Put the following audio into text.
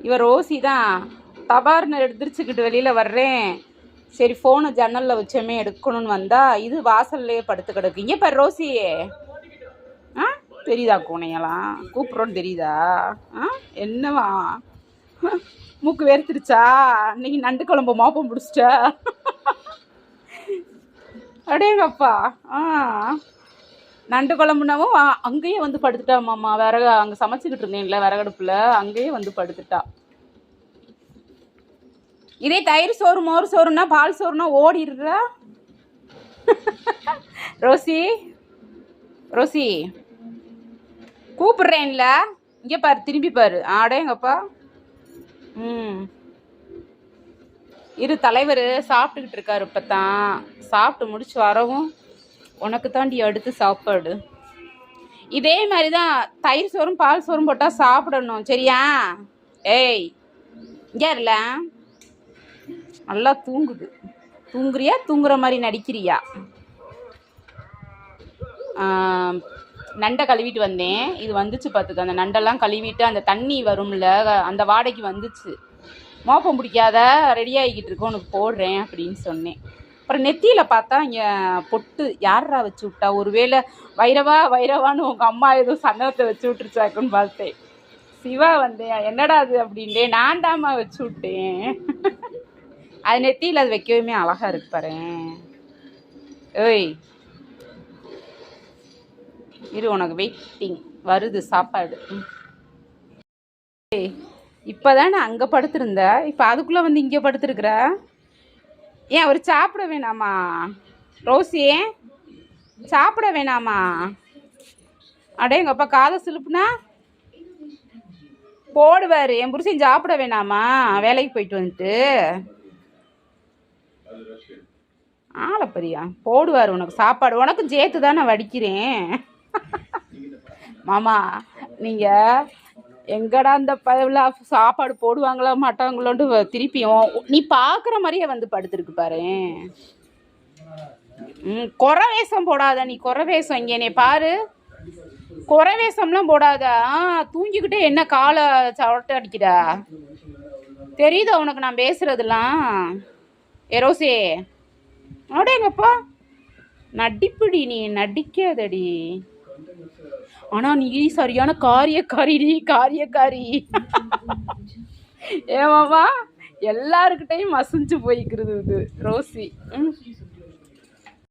இவ ரோசி தான். தபார்னு எடுத்துருச்சுக்கிட்டு வெளியில் வர்றேன். சரி ஃபோனை ஜன்னலில் வச்சோமே எடுக்கணும்னு வந்தால் இது வாசல்லையே படுத்து கிடக்கு. இங்கே பாரு ரோசி ஆ? தெரியுதா கூனையெல்லாம்? கூப்பிட்றோன்னு தெரியுதா? ஆ? என்னவா? மூக்கு வேர்த்துருச்சா? இன்னைக்கு நண்டு குழம்பு மோப்பம் பிடிச்சிட்டா? அடேங்கப்பா. ஆ. நண்டு குழம்புனாவும் அங்கேயே வந்து படுத்துட்டா மாமா. விறகு அங்கே சமைச்சிக்கிட்டு இருந்தேன்ல விறகடுப்பில். அங்கேயே வந்து படுத்துட்டா. இதே தயிர் சோறு மோர் சோறுனா பால் சோறுனா ஓடிடுறா? Rosie Rosie. கூப்பிடுறேன்ல. இங்கே பாரு திரும்பி பாரு. ஆடேங்கப்பா ம். இரு தலைவர் சாப்பிட்டுக்கிட்டு இருக்காரு இப்போ தான் சாப்பிட்டு முடிச்சு வரவும் உனக்கு தாண்டி அடுத்து சாப்பாடு. இதே மாதிரி தான் தயிர் சோறும் பால் சோறும் போட்டால் சாப்பிடணும். சரியா? ஏய் இங்கே இல்ல நல்லா தூங்குது. தூங்குறியா? தூங்குற மாதிரி நடிக்கிறியா? நண்டை கழுவிட்டு வந்தேன். இது வந்துச்சு பார்த்துக்க. அந்த நண்டெல்லாம் கழுவிட்டு அந்த தண்ணி வரும்ல அந்த வாடைக்கு வந்துச்சு. மோப்பம் பிடிக்காத ரெடி ஆகிக்கிட்டு இருக்கோம் உனக்கு போடுறேன் அப்படின்னு சொன்னேன். அப்புறம் நெத்தியில் பார்த்தா இங்கே பொட்டு யாரா வச்சு விட்டா? ஒருவேளை வைரவா வைரவான்னு உங்கள் அம்மா எதுவும் சன்னத்தை வச்சு விட்டுருச்சாக்குன்னு பார்த்தேன். சிவா வந்தேன் என்னடா அது? அப்படின்ட்டு நான் தாம்மா வச்சு விட்டேன். அது நெத்தியில் அது வைக்கவுமே அழகாக இருக்கு பாரு. ஏய் இரு உனக்கு வெயிட்டிங் வருது சாப்பாடு. ஏய் இப்போதான் நான் அங்கே படுத்திருந்த இப்போ அதுக்குள்ளே வந்து இங்கே படுத்துருக்குற? ஏன் அவர் சாப்பிட வேணாமா? ரோசி சாப்பிட வேணாமா? அடே எங்கள் அப்பா காதை சிலுப்புனா? போடுவார். என் புருஷன் சாப்பிட வேணாமா? வேலைக்கு போயிட்டு வந்துட்டு. ஆளப்பரியா போடுவார் உனக்கு சாப்பாடு. உனக்கும் சேர்த்து தான் நான் வடிக்கிறேன். மாமா நீங்கள் எங்கடா அந்த பதவியில் சாப்பாடு போடுவாங்களா மாட்டாங்களோன்ட்டு திருப்பியும் நீ பார்க்குற மாதிரியே வந்து படுத்துருக்கு பாரு. ம் குறை வேஷம் போடாத நீ குறை வேஷம் இங்கே நீ பாரு. குறை வேஷம்லாம் போடாத. தூங்கிக்கிட்டே என்ன காலை சவட்ட அடிக்கிறா? தெரியுதா உனக்கு நான் பேசுறதெல்லாம்? எரோசே அடேங்கப்பா நடிப்புடி நீ நடிக்காதடி. ஆனா நீ சரியான காரியக்காரிடி காரியக்காரி. ஏமாமா எல்லாருக்கிட்டையும் மசிஞ்சு போய்க்கிறது இது ரோசி. ம்.